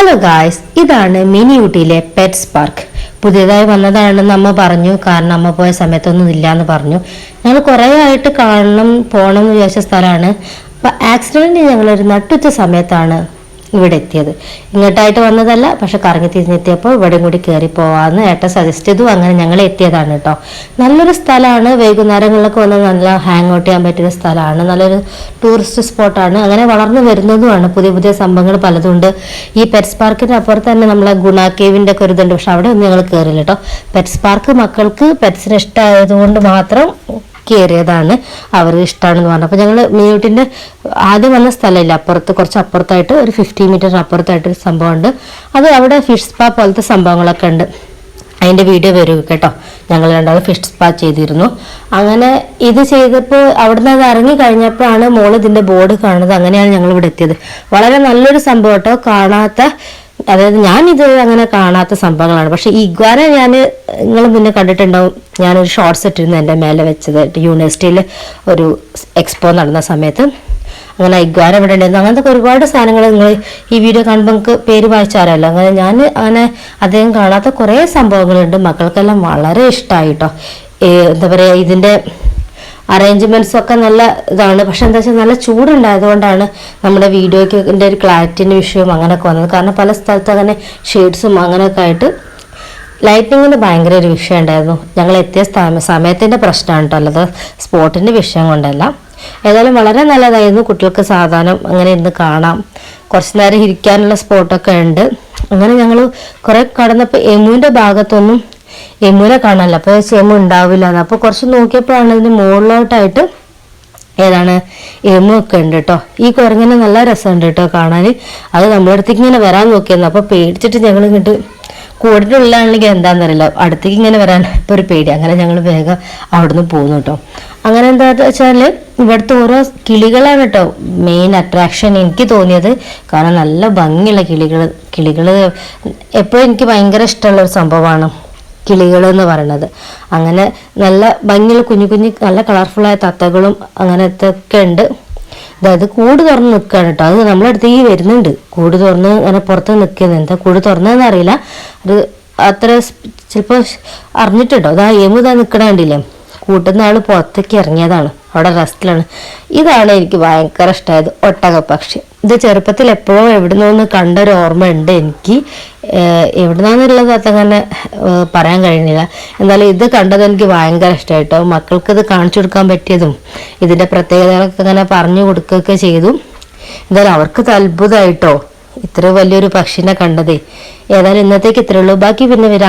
Hello guys ഇതാണ് mini ഊട്ടിയിലെ pets park പുതിയതായി വന്നതാണെന്ന് അമ്മ പറഞ്ഞു. കാരണം അമ്മ പോയ സമയത്തൊന്നും ഇല്ല എന്ന് പറഞ്ഞു. ഞങ്ങൾ കുറേ ആയിട്ട് കാണണം പോകണം എന്ന് വിചാരിച്ച സ്ഥലമാണ്. അപ്പം ആക്സിഡന്റ് ഞങ്ങളൊരു നട്ടുച്ച സമയത്താണ് ഇവിടെ എത്തിയത് ഇങ്ങോട്ടായിട്ട് വന്നതല്ല പക്ഷെ കറങ്ങി തിരിഞ്ഞെത്തിയപ്പോൾ ഇവിടെയും കൂടി കയറി പോവാന്ന് ഏട്ട സജസ്റ്റ് ചെയ്തു. അങ്ങനെ ഞങ്ങൾ എത്തിയതാണ് കേട്ടോ നല്ലൊരു സ്ഥലമാണ് വൈകുന്നേരങ്ങളിലൊക്കെ വന്ന് നല്ല ഹാങ് ഔട്ട് ചെയ്യാൻ പറ്റിയ സ്ഥലമാണ് നല്ലൊരു ടൂറിസ്റ്റ് സ്പോട്ടാണ് അങ്ങനെ വളർന്നു വരുന്നതുമാണ്. പുതിയ പുതിയ സംഭവങ്ങൾ പലതുണ്ട് ഈ പെറ്റ്സ് പാർക്കിന് അപ്പുറത്ത് തന്നെ നമ്മളെ ഗുണ കേവിന്റെ ഒക്കെ ഒരു ഇതുണ്ട് പക്ഷെ അവിടെ ഒന്നും ഞങ്ങൾ കയറില്ല കേട്ടോ പെറ്റ്സ് പാർക്ക് മക്കൾക്ക് പെറ്റ്സിന് ഇഷ്ടമായതുകൊണ്ട് മാത്രം കയറിയതാണ് അവർക്ക് ഇഷ്ടമാണെന്ന് പറഞ്ഞു. അപ്പോൾ ഞങ്ങൾ മീയൂട്ടിന്റെ ആദ്യം വന്ന സ്ഥലമില്ല. അപ്പുറത്ത് കുറച്ച് അപ്പുറത്തായിട്ട് ഒരു ഫിഫ്റ്റി മീറ്റർ അപ്പുറത്തായിട്ട് ഒരു സംഭവമുണ്ട്. അത് അവിടെ ഫിഷ് സ്പാ പോലത്തെ സംഭവങ്ങളൊക്കെ ഉണ്ട്. അതിന്റെ വീഡിയോ വരും കേട്ടോ. ഞങ്ങൾ രണ്ടാമത് ഫിഷ് സ്പാ ചെയ്തിരുന്നു. അങ്ങനെ ഇത് ചെയ്തപ്പോൾ അവിടുന്ന് അത് ഇറങ്ങി കഴിഞ്ഞപ്പോഴാണ് മോൾ ഇതിന്റെ ബോർഡ് കാണുന്നത്. അങ്ങനെയാണ് ഞങ്ങൾ ഇവിടെ എത്തിയത്. വളരെ നല്ലൊരു സംഭവം കേട്ടോ. കാണാത്ത അതായത് ഞാൻ ഇത് അങ്ങനെ കാണാത്ത സംഭവങ്ങളാണ്. പക്ഷെ ഇഗ്വാന ഞാൻ നിങ്ങൾ മുന്നേ കണ്ടിട്ടുണ്ടാവും ഞാനൊരു ഷോർട്സ് ഇട്ടിരുന്നു എന്റെ മേലെ വെച്ചത് യൂണിവേഴ്സിറ്റിയിൽ ഒരു എക്സ്പോ നടന്ന സമയത്ത്. അങ്ങനെ ഇഗ്വാന ഇവിടെ ഉണ്ടായിരുന്നു. അങ്ങനത്തെ ഒരുപാട് സാധനങ്ങൾ നിങ്ങൾ ഈ വീഡിയോ കാണുമ്പോൾ നിങ്ങൾക്ക് പേര് വായിച്ചാറല്ലോ അങ്ങനെ ഞാൻ അങ്ങനെ അദ്ദേഹം കാണാത്ത കുറേ സംഭവങ്ങളുണ്ട്. മക്കൾക്കെല്ലാം വളരെ ഇഷ്ടമായി കേട്ടോ എന്താ പറയുക ഇതിന്റെ അറേഞ്ച്മെന്റ്സ് ഒക്കെ നല്ല ഇതാണ്. പക്ഷെ എന്താ വെച്ചാൽ നല്ല ചൂടുണ്ടായതുകൊണ്ടാണ് നമ്മുടെ വീഡിയോയ്ക്ക് ഒരു ക്ലാരിറ്റിന്റെ വിഷയവും അങ്ങനെയൊക്കെ വന്നത്. കാരണം പല സ്ഥലത്ത് അങ്ങനെ ഷെയ്ഡ്സും അങ്ങനെയൊക്കെ ആയിട്ട് ലൈറ്റിങ്ങിന് ഭയങ്കര ഒരു വിഷയം ഉണ്ടായിരുന്നു. ഞങ്ങൾ എത്തിയ സമയത്തിന്റെ പ്രശ്നമാണ് കേട്ടോ അല്ലാതെ സ്പോട്ടിന്റെ വിഷയം കൊണ്ടല്ല. ഏതായാലും വളരെ നല്ലതായിരുന്നു. കുട്ടികൾക്ക് സാധാരണ അങ്ങനെ ഇരുന്ന് കാണാം. കുറച്ച് നേരം ഇരിക്കാനുള്ള സ്പോട്ടൊക്കെ ഉണ്ട്. അങ്ങനെ ഞങ്ങൾ കുറേ കടന്നപ്പോൾ എമുവിന്റെ ഭാഗത്തൊന്നും എമുവിനെ കാണാനില്ല. അപ്പോൾ എമു ഉണ്ടാവില്ല അപ്പോൾ കുറച്ച് നോക്കിയപ്പോഴാണ് ഇതിന് മുകളിലോട്ടായിട്ട് ഏതാണ് എമു ഒക്കെ ഉണ്ട് കേട്ടോ. ഈ കുരങ്ങനെ നല്ല രസമുണ്ട് കേട്ടോ കാണാൻ. അത് നമ്മുടെ അടുത്തേക്ക് ഇങ്ങനെ വരാൻ നോക്കിയിരുന്നു അപ്പോൾ പേടിച്ചിട്ട് ഞങ്ങൾ ഇങ്ങോട്ട് കൂടുതലുള്ളതാണെങ്കിൽ എന്താണെന്നറിയില്ല അടുത്തേക്ക് ഇങ്ങനെ വരാൻ ഇപ്പോൾ ഒരു പേടി. അങ്ങനെ ഞങ്ങൾ വേഗം അവിടുന്ന് പോകുന്നു കേട്ടോ. അങ്ങനെ എന്താ വെച്ചാൽ ഇവിടുത്തെ ഓരോ കിളികളാണ് കേട്ടോ മെയിൻ അട്രാക്ഷൻ എനിക്ക് തോന്നിയത്. കാരണം നല്ല ഭംഗിയുള്ള കിളികൾ കിളികൾ എപ്പോഴും എനിക്ക് ഭയങ്കര ഇഷ്ടമുള്ള ഒരു സംഭവമാണ്. കിളികൾ എന്ന് പറയുന്നത്. അങ്ങനെ നല്ല ഭംഗിയുള്ള കുഞ്ഞു കുഞ്ഞു നല്ല കളർഫുള്ളായ തത്തകളും അങ്ങനത്തെ ഒക്കെ ഉണ്ട്. അതായത് കൂട് തുറന്ന് നിൽക്കുകയാണ് കേട്ടോ. അത് നമ്മുടെ അടുത്ത് ഈ വരുന്നുണ്ട്. കൂട് തുറന്ന് അങ്ങനെ പുറത്ത് നിൽക്കുന്നത്. എന്താ കൂട് തുറന്നതെന്ന് അറിയില്ല. അത് അത്ര ചിലപ്പോൾ അറിഞ്ഞിട്ടുണ്ടോ? അതാ എമുതാ നിൽക്കണ കണ്ടില്ലേ? കൂട്ടുന്ന ആൾ പുറത്തേക്ക് ഇറങ്ങിയതാണ്. അവിടെ റെസ്റ്റിലാണ് ഇതാണ് എനിക്ക് ഭയങ്കര ഇഷ്ടമായത് ഒട്ടകപ്പക്ഷി. ഇത് ചെറുപ്പത്തിൽ എപ്പോഴും എവിടെ നിന്ന് കണ്ടൊരു ഓർമ്മയുണ്ട് എനിക്ക്. എവിടുന്നാന്നുള്ളത് അതങ്ങനെ പറയാൻ കഴിയുന്നില്ല. എന്നാലും ഇത് കണ്ടത് എനിക്ക് ഭയങ്കര ഇഷ്ടമായിട്ടോ മക്കൾക്ക് ഇത് കാണിച്ചു കൊടുക്കാൻ പറ്റിയതും ഇതിന്റെ പ്രത്യേകതകളൊക്കെ അങ്ങനെ പറഞ്ഞു കൊടുക്കുകയൊക്കെ ചെയ്തു. എന്തായാലും അവർക്ക് അത്ഭുതമായിട്ടോ. ഇത്ര വലിയൊരു പക്ഷിനെ കണ്ടതേ. ഏതായാലും ഇന്നത്തേക്ക് ഇത്രയുള്ളൂ ബാക്കി പിന്നെ വരാം.